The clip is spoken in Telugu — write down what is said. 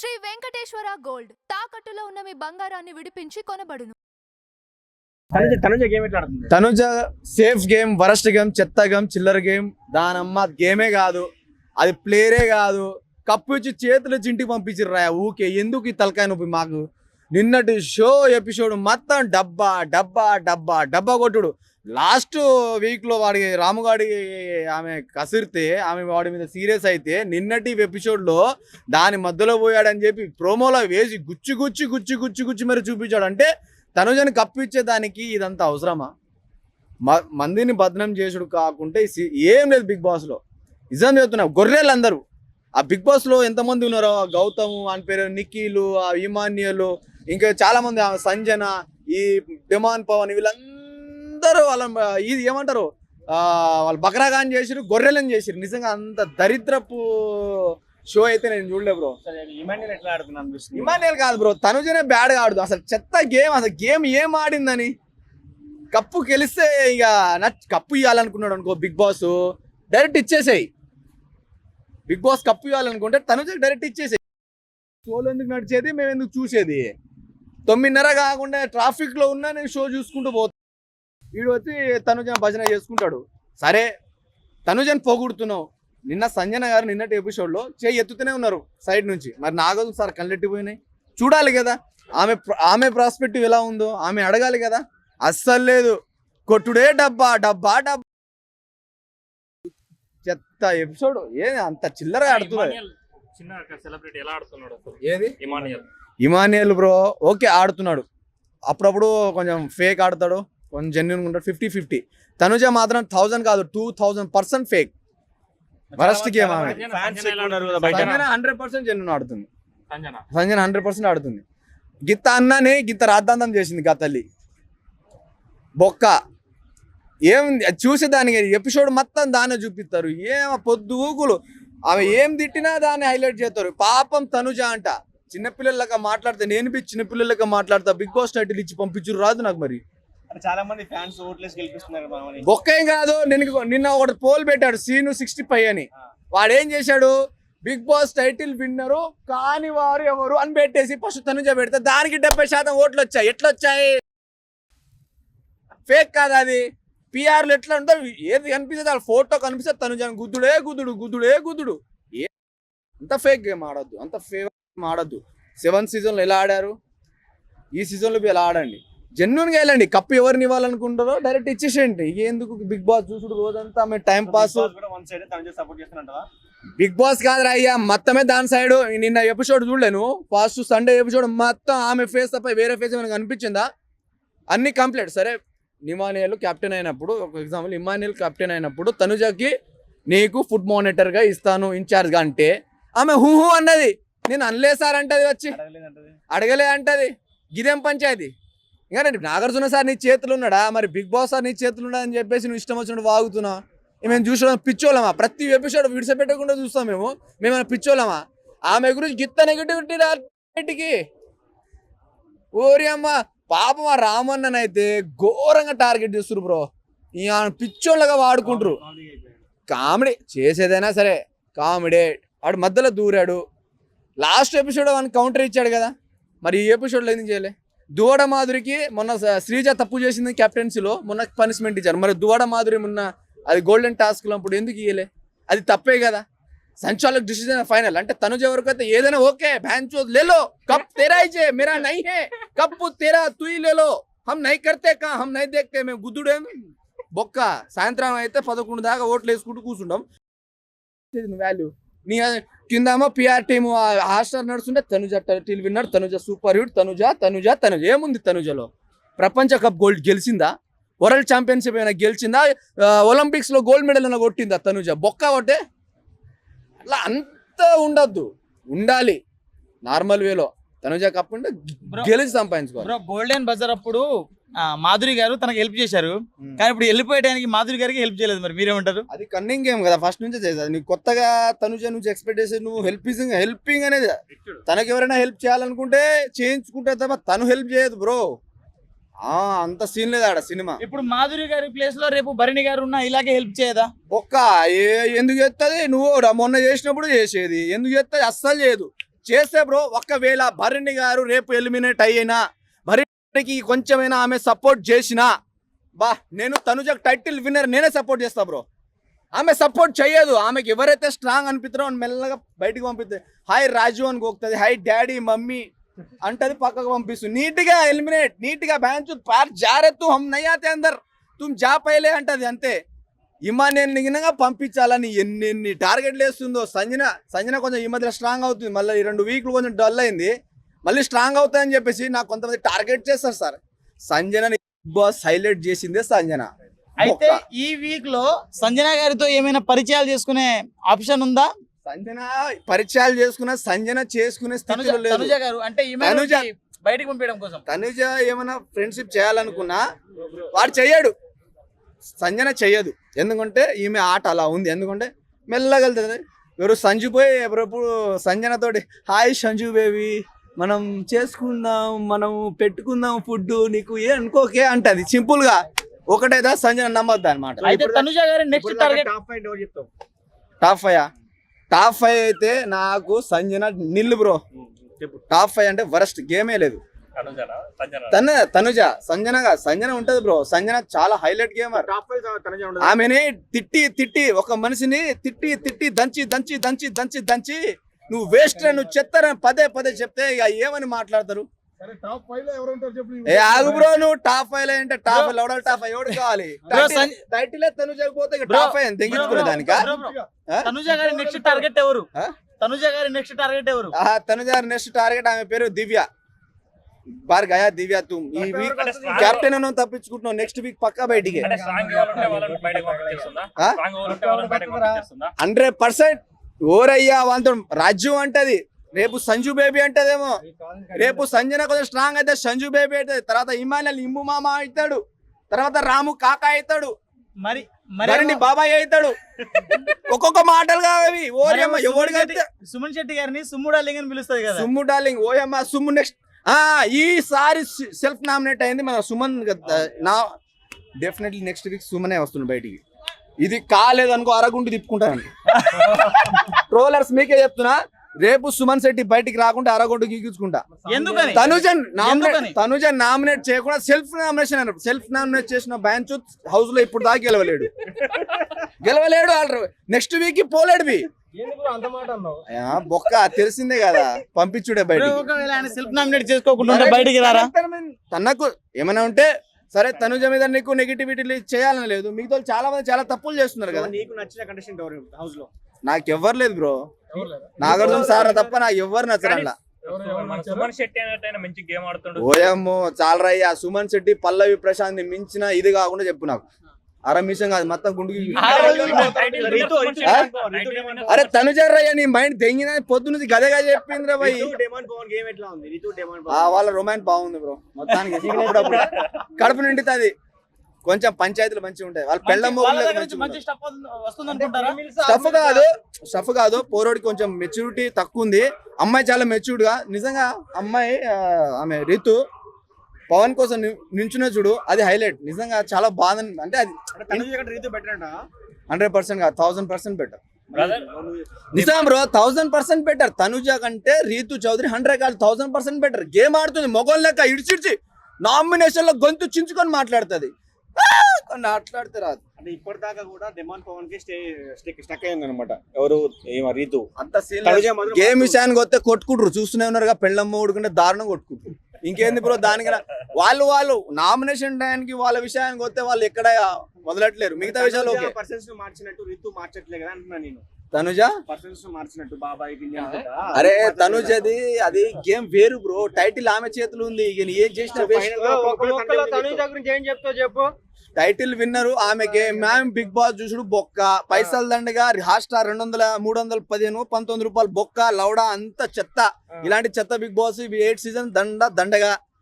శ్రీ వెంకటేశ్వర గోల్డ్. తాకట్టులో ఉన్న మీ బంగారాన్ని విడిపించి కొనబడును. తనుజ తనుజ గేమ్ ఎట్లా ఆడుతుంది? Tanuja safe game worst game చెత్త గేమ్ చిల్లర గేమ్. దానమ్మ గేమే కాదు. అది ప్లేయరే కాదు. కప్పు ఇచ్చి చేతులు ఇచ్చి ఇంటికి పంపించారు రా ఊకే. ఎందుకు ఈ తలకాయ నొప్పి మాకు? నిన్నటి షో ఎపిసోడ్ మొత్తం డబ్బా డబ్బా డబ్బా డబ్బా కొట్టుడు. లాస్ట్ వీక్లో వాడి రాముగాడి ఆమె కసిరితే ఆమె వాడి మీద సీరియస్ అయితే నిన్నటి ఎపిసోడ్లో దాని మధ్యలో పోయాడని చెప్పి ప్రోమోలో వేసి గుచ్చి గుచ్చి గుచ్చి గుచ్చి గుచ్చి మరి చూపించాడు. అంటే తనుజని కప్పిచ్చేదానికి ఇదంతా అవసరమా? మ- మందిని బదనం చేసుడు కాకుంటే సి- ఏం లేదు బిగ్ బాస్లో. నిజం చెప్తున్నా గొర్రెలు అందరూ ఆ బిగ్ బాస్లో ఎంతమంది ఉన్నారో ఆ గౌతమ్ అని పేరు నిక్కీలు ఆ ఇమాన్యులు ఇంకా చాలా మంది సంజన ఈ డిమాన్ పవన్ వీళ్ళందరూ వాళ్ళ ఇది ఏమంటారు వాళ్ళు బకరాగాన్ చేసిరు గొర్రెలను చేసిరు నిజంగా అంత దరిద్రపు షో అయితే నేను చూడలే బ్రో. ఇమాన్యుల్ కాదు బ్రో తనుజనే బ్యాడ్ ఆడుదు అసలు చెత్త గేమ్ అసలు గేమ్ ఏం ఆడిందని. కప్పు గెలిస్తే ఇక కప్పు ఇవ్వాలనుకున్నాడు అనుకో బిగ్ బాస్. డైరెక్ట్ ఇచ్చేసేయి. బిగ్ బాస్ కప్పు ఇవ్వాలనుకుంటే తనుజ డైరెక్ట్ ఇచ్చేసేయి. షోలో ఎందుకు నడిచేది మేము ఎందుకు చూసేది? తొమ్మిదిన్నర కాకుండా ట్రాఫిక్లో ఉన్నా నేను షో చూసుకుంటూ పోతాను వీడు వచ్చి తనుజ భజన చేసుకుంటాడు. సరే తనుజని పొగుడుతున్నావు. నిన్న సంజన గారు నిన్నటి ఎపిసోడ్లో చేయి ఎత్తుతూనే ఉన్నారు సైడ్ నుంచి. మరి నాగదు సార్ కళ్ళెట్టిపోయినాయి. చూడాలి కదా ఆమె ఆమె ప్రాస్పెక్టివ్ ఎలా ఉందో ఆమె అడగాలి కదా. అస్సలు లేదు. కొట్టుడే డబ్బా డబ్బా డబ్బా. చెత్త ఎపిసోడ్. ఏది అంత చిల్లరగా ఆడుతున్నారు? చిన్న సెలబ్రిటీ ఎలా ఆడుతున్నాడు ఏది? ఇమానియల్. ఇమానియల్ బ్రో ఓకే ఆడుతున్నాడు. అప్పుడప్పుడు కొంచెం ఫేక్ ఆడతాడు. కొంచెం జెన్యున్ ఉంటాడు. ఫిఫ్టీ ఫిఫ్టీ తనుజ మాత్రం థౌజండ్ కాదు two thousand percent fake worst game hundred percent genuine ఆడుతుంది? సంజన సంజన. హండ్రెడ్ పర్సెంట్ ఆడుతుంది. గిత్త అన్నని గిత్త రాద్ధాంతం చేసింది గా తల్లి. బొక్క. ఏం చూసేదానికి ఎపిసోడ్ మొత్తం దాన్నే చూపిస్తారు. ఏం పొద్దు ఊకులు ఆమె ఏం తిట్టినా దాన్ని హైలైట్ చేస్తారు. పాపం తనుజ అంట. చిన్నపిల్లలగా మాట్లాడితే నేను బి చిన్నపిల్లలగా మాట్లాడతా బిగ్ బాస్ టైటిల్ ఇచ్చి పంపించురు రాదు నాకు మరి. చాలా మంది ఫ్యాన్స్ ఓట్లేసి గెలిపిస్తున్నారు బొక్క కాదు నేను నిన్న ఒకటి పోల్ పెట్టాడు సీను సిక్స్టీ ఫైవ్ అని వాడు ఏం చేశాడు? బిగ్ బాస్ టైటిల్ విన్నరు కాని వారు ఎవరు అని పెట్టేసి ఫస్ట్ తనుజ పెడితే దానికి డెబ్బై శాతం ఓట్లు వచ్చాయి. ఎట్లా వచ్చాయి ఫేక్ కాదు అది? పిఆర్లు ఎట్లా ఉందో ఏది కనిపిస్తుంది? వాళ్ళ ఫోటో కనిపిస్తే తనుజ గుద్దుడే గుద్దుడు గుద్దుడే గుద్దుడు. ఏ అంత ఫేక్ గేమ్ ఆడొద్దు అంత ఫేక్ గేమ్ ఆడొద్దు. సెవెన్ సీజన్లో ఎలా ఆడారు? ఈ సీజన్లో ఎలా ఆడండి? జెన్యున్గా వెళ్ళండి. కప్పు ఎవరిని ఇవ్వాలనుకుంటారో డైరెక్ట్ ఇచ్చేసేయండి. ఇక ఎందుకు బిగ్ బాస్ చూసుడు రోజంతా? మేము టైం పాస్ బిగ్ బాస్ కాదురా అయ్యా మొత్తమే దాని సైడ్ నిన్న ఎపిసోడ్ చూడలేను ఫస్ట్ సండే ఎపిసోడ్ మొత్తం ఆమె ఫేస్ తప్ప వేరే ఫేస్ ఏమైనా కనిపించిందా? అన్ని కంప్లీట్ సరే ఇమానియల్ కెప్టెన్ అయినప్పుడు ఒక ఎగ్జాంపుల్ ఇమానియల్ కెప్టెన్ అయినప్పుడు తనుజకి నీకు ఫుడ్ మానిటర్గా ఇస్తాను ఇన్ఛార్జ్గా అంటే ఆమె హూ హూ అన్నది. నేను అనలే సార్ అంటది వచ్చి. అడగలేదంటది. అడగలే అంటది. గిదేం పంచాయతీ? ఇంకా నేను నాగార్జున సార్ నీ చేతులు ఉన్నాడా? మరి బిగ్ బాస్ సార్ నీ చేతులు ఉన్నాడా అని చెప్పేసి నువ్వు ఇష్టం వచ్చినట్టు వాగుతున్నా మేము చూసడం పిచ్చోళ్ళమా? ప్రతి ఎపిసోడ్ విడిచిపెట్టకుండా చూస్తాం మేము. మేమైనా పిచ్చోళ్ళమా? ఆమె గురించి గిత్త నెగిటివిటీ ఓరి అమ్మ పాపం ఆ రామన్ననైతే ఘోరంగా టార్గెట్ చేస్తున్నారు బ్రో. ఈ ఆమె పిచ్చోళ్ళగా వాడుకుంటారు. కామెడీ చేసేదైనా సరే కామెడీ. వాడు మధ్యలో దూరాడు. లాస్ట్ ఎపిసోడ్ వన్ కౌంటర్ ఇచ్చాడు కదా. మరి ఈ ఎపిసోడ్లో ఎందుకు చేయలే? దువడ మాధురికి మొన్న శ్రీజ తప్పు చేసింది కెప్టెన్సీలో మొన్న పనిష్మెంట్ ఇచ్చారు. మరి దువడ మాధురి మొన్న అది గోల్డెన్ టాస్క్లో అప్పుడు ఎందుకు ఇయ్యలే? అది తప్పే కదా. సంచాలక్ డిసిజన్ ఫైనల్ అంటే తనుజ వరకు అయితే ఏదైనా ఓకే బ్యాన్ భ్యాన్చో లేలో కప్ తెరా ఇచ్చే మేరా నై హే కప్పు తెరా తుయి లేలో హమ్ నై కర్తే కా హమ్ నై దేఖతే మేము గుద్దుడేం? బొక్క. సాయంత్రం అయితే పదకొండు దాకా ఓట్లు వేసుకుంటూ కూర్చుంటాం. వాల్యూ నీ కిందేమో పిఆర్ టీమ్ హాస్టర్ నడుస్తుంటే Tanuja title winner Tanuja super hit Tanuja Tanuja Tanuja. ఏముంది తనుజలో? ప్రపంచ కప్ గోల్డ్ గెలిచిందా? వరల్డ్ ఛాంపియన్షిప్ అయినా గెలిచిందా? ఆ, ఒలింపిక్స్లో గోల్డ్ మెడల్ అయినా కొట్టిందా తనుజ? బొక్క ఒకటే అట్లా అంత ఉండద్దు. ఉండాలి. నార్మల్ వేలో తనుజ కప్ ఉంటే. గెలిచి సంపాదించుకోవాలి. గోల్డెన్ బజార్ అప్పుడు మాధురి గారు తనకు హెల్ప్ చేశారు. కానీ ఇప్పుడు వెళ్ళిపోయడానికి మాధురి గారికి హెల్ప్ చేయలేదు మరి మీరేమంటారు? అది కన్నింగ్ గేమ్ కదా ఫస్ట్ నుంచే చేసేది. నీకు కొత్తగా తనుజ నుంచి ఎక్స్పెక్ట్ చేసి నువ్వు హెల్పింగ్ హెల్పింగ్ అనేది తనకి ఎవరైనా హెల్ప్ చేయాలనుకుంటే చేయించుకుంటే తప్ప తను హెల్ప్ చేయదు బ్రో ఆ అంత సీన్ లేదు ఆడ సినిమా. ఇప్పుడు మాధురి గారి ప్లేస్లో రేపు భరణి గారు ఉన్నా ఇలాగే హెల్ప్ చేయదా? ఒక్క ఏ ఎందుకు చేస్తుంది నువ్వు రా- మొన్న చేసినప్పుడు చేసేది. ఎందుకు చేస్తుంది అస్సలు చేయదు. చేస్తే బ్రో ఒకవేళ భరణి గారు రేపు ఎలిమినేట్ అయినా భరణికి కొంచెమైనా ఆమె సపోర్ట్ చేసినా బా నేను తనుజకు టైటిల్ విన్నర్ నేనే సపోర్ట్ చేస్తా బ్రో. ఆమె సపోర్ట్ చేయదు. ఆమెకి ఎవరైతే స్ట్రాంగ్ అనిపిస్తారో అని మెల్లగా బయటికి పంపిస్తుంది హాయ్ రాజు అని గోక్తుంది. హాయ్ డాడీ మమ్మీ అంటది పక్కకు పంపిస్తుంది. నీట్గా ఎలిమినేట్ నీట్గా బ్యాన్ పార్ జారే హమ్ నయ్యాతే అందరు. తుమ్ జా పైలే అంటది అంతే. ఇమ్మ నేను నిగినగా పంపించాలని ఎన్ని ఎన్ని టార్గెట్లు వేస్తుందో. సంజన సంజన కొంచెం ఈ మధ్య స్ట్రాంగ్ అవుతుంది. మళ్ళీ ఈ రెండు వీక్లు కొంచెం డల్ అయింది. మళ్ళీ స్ట్రాంగ్ అవుతాయని చెప్పేసి నాకు కొంతమంది టార్గెట్ చేస్తారు సార్. సంజన బాస్ హైలైట్ చేసిందే సంజన. అయితే. ఈ వీక్లో సంజన గారితో ఏమైనా పరిచయాలు చేసుకునే ఆప్షన్ ఉందా? సంజన పరిచయాలు చేసుకున్న సంజన చేసుకునే తనుజ స్థితిలో లేదు. తనుజ గారు అంటే ఈమె తనుజ. నుంచి బయటికి పంపించడం కోసం. తనుజ ఏమైనా ఫ్రెండ్షిప్ చేయాలనుకున్నా వాడు చెయ్యడు. సంజన చెయ్యదు. ఎందుకంటే ఈమె ఆట అలా ఉంది. ఎందుకంటే మెల్లగా వెళ్తుంది ఎవరు సంజు పోయి ఎప్పుడప్పుడు సంజనతోటి హాయ్ సంజు బేబీ. మనం చేసుకుందాం మనం పెట్టుకుందాం ఫుడ్ నీకు ఏ అనుకోకే అంటది. సింపుల్గా ఒకటేదా సంజన నమ్మద్దు అనమాట అయితే తనుజ గారి నెక్స్ట్ టార్గెట్ టాప్ ఫైవ్ ఎవరు చెప్తావు? టాప్ ఫైవ్ టాప్ ఫైవ్ అయితే నాకు సంజన నిల్లు బ్రో. టాప్ ఫైవ్ అంటే వరస్ట్ గేమే లేదు. తన తనుజ సంజనగా సంజన ఉంటది బ్రో. సంజన చాలా హైలైట్ గేమర్ ఆమెని తిట్టి తిట్టి ఒక మనిషిని తిట్టి తిట్టి దంచి దంచి దంచి దంచి దంచి నువ్వు వేస్ట్ నువ్వు చెత్తరని పదే పదే చెప్తే ఇక ఏమని మాట్లాడతారు? ఏ ఆగు బ్రో నువ్వు టాప్ ఫైవ్ అంటే టాప్ ఫైవ్ ఎవడ టాప్ ఫైవ్ ఎవడు కావాలి? Bro, సం- టైటిల్ తనుజ పోతే టాప్ ఫైవ్ తెగించుకునే దానికా? తనుజ గారి నెక్స్ట్ టార్గెట్ ఎవరు? ఆ? తనుజ గారి నెక్స్ట్ టార్గెట్ ఎవరు? ఆ తనుజ నెక్స్ట్ టార్గెట్ ఆమె పేరు దివ్య. బార్ గయా దివ్య తుమ్. ఈ వీక్ కెప్టెన్ నువ్వు తప్పించుకుంటున్నావు నెక్స్ట్ వీక్ పక్కా బయటికి. హండ్రెడ్ పర్సెంట్ ఓరయ్యా వాళ్ళతో రాజ్యం అంటది. రేపు సంజు బేబీ అంటదేమో. రేపు సంజన కొంచెం స్ట్రాంగ్ అయితే సంజు బేబీ అవుతుంది. తర్వాత ఇమానుయల్ ఇమ్ము మామ అవుతాడు. తర్వాత రాము కాకా అవుతాడు. మరి మరిన్ని బాబాయ్ అవుతాడు. ఒక్కొక్క మాటలు కావి ఓరియమ్మ ఎవడు కలితే సుమన్ శెట్టి గారిని సుమ్ముడా లింగ్ అని పిలుస్తుంది కదా. సుమ్ము డార్లింగ్. ఓయమ్మ సుమ్ము నెక్స్ట్ ఆ ఈసారి సెల్ఫ్ నామినేట్ అయింది మన సుమన్ నా డెఫినెట్లీ నెక్స్ట్ వీక్ సుమనే వస్తుంది బయటికి. ఇది కాలేదనుకో అరగుంటు తిప్పుకుంటాను ట్రోలర్స్ మీకే చెప్తున్నా రేపు సుమన్ శెట్టి బయటికి రాకుండా అరగుంటు గీకించుకుంటా. తనుజన్ నామినేట్? తనుజన్ నామినేట్ చేయకుండా సెల్ఫ్ నామినేషన్ అన్నారు. సెల్ఫ్ నామినేట్ చేసిన బ్యాంచ్ హౌస్లో ఇప్పుడు దాకా గెలవలేడు. గెలవలేడు నెక్స్ట్ వీక్ పోలేడు బొక్క తెలిసిందే కదా పంపించుడే ఆయన సెల్ఫ్ నామినేట్ చేసుకోకుండా బయటికి రారా? తనకు ఏమైనా ఉంటే సరే తనుజ మీద నీకు నెగిటివిటీ చేయాలని లేదు. మిగతా వాళ్ళు చాలా మంది చాలా తప్పులు చేస్తున్నారు కదా. నీకు నచ్చిన కండిషన్ హౌస్లో? నాకు ఎవ్వరు లేదు బ్రో. నాగార్జున సార్ తప్ప నాకు ఎవ్వరు నచ్చరు అలా మన సుమన్ శెట్టి అనేటైనా మంచి గేమ్ ఆడుతుండు. ఓయమ్మో చాలరయ్యా సుమన్ శెట్టి పల్లవి ప్రశాంత్ మించిన ఇది కాకుండా చెప్పు నాకు. అరమిషం కాదు మొత్తం విన్నర్ అరే తనుజర్రయ్య నీ మైండ్ తెంగిన పొద్దు నుంచి గదగా చెప్పిందిరా భయ్ రితు డెమాన్ పవన్ గేమ్ ఎట్లా ఉంది? రితు డెమాన్ ఆ వాళ్ళ రొమాన్స్ బాగుంది బ్రో మొత్తానికి కడుపు నిండుతుంది. కొంచెం పంచాయతీలు మంచిగా ఉంటాయి. వాళ్ళ పెళ్ళ స్టఫ్ వస్తుంది అనుకుంటారా స్టఫ్ కాదు. స్టఫ్ కాదు. పోరోడికి కొంచెం మెచ్యూరిటీ తక్కువ ఉంది. అమ్మాయి చాలా మెచ్యూర్డ్గా. నిజంగా అమ్మాయి ఆమె రీతు పవన్ కోసం ని- నించున్న చూడు అది హైలైట్ నిజంగా చాలా బాధ అంటే అది తనుజ కంటే రీతు బెటర్ అంట హండ్రెడ్ పర్సెంట్ కాదు thousand percent better. Brother Nizam bro thousand percent better. Tanuja కంటే రీతు చౌదరి హండ్రెడ్ కాదు థౌసండ్ పర్సెంట్ బెటర్. గేమ్ ఆడుతుంది మొగం లెక్క ఇడిచిడిచి నామినేషన్లో గొంతు చించుకొని మాట్లాడుతుంది. మాట్లాడితే రాదు. అంటే ఇప్పటిదాకా కూడా డెమాన్ పవన్కి స్టే స్టిక్ అయింది అనమాట ఎవరు ఏమ రీతు. అంత సీన్ తనుజ మాత్రం గేమ్ విషయానికి వస్తే కొట్టుకుంటారు చూస్తూనే ఉన్నారుగా పెళ్ళమ్మ ఊడుకుంటే దారుణం కొట్టుకుంటారు ఇంకేంది బ్రో దానికి రా- వాళ్ళు వాళ్ళు నామినేషన్ టైంకి వాళ్ళ విషయానికి వస్తే వాళ్ళు ఎక్కడ మొదలట్లేరు మిగతా విషయాలు ఓకే. పర్సన్స్ మార్చినట్టు రీతు మార్చట్లే కదా అంటున్నా నేను. తనుజ? పర్సన్స్ మార్చినట్టు బాబాయ్ అరే తనుజది అది గేమ్ వేరు బ్రో. టైటిల్ ఆమె చేతులు ఉంది. ఇక నీ ఏం చేసినా తనుజ గురించి ఏం చెప్తావు చెప్పు? Title winner. ఆమె గేమ్ మ్యామ్ బిగ్ బాస్ చూసుడు బొక్క. పైసలు దండగా హాట్ స్టార్ రెండు వందల మూడు వందల పదిహేను పంతొమ్మిది రూపాయలు బొక్క లౌడా అంత చెత్త. ఇలాంటి చెత్త బిగ్ బాస్ ఇవి ఎయిట్ సీజన్ దండ దండగా.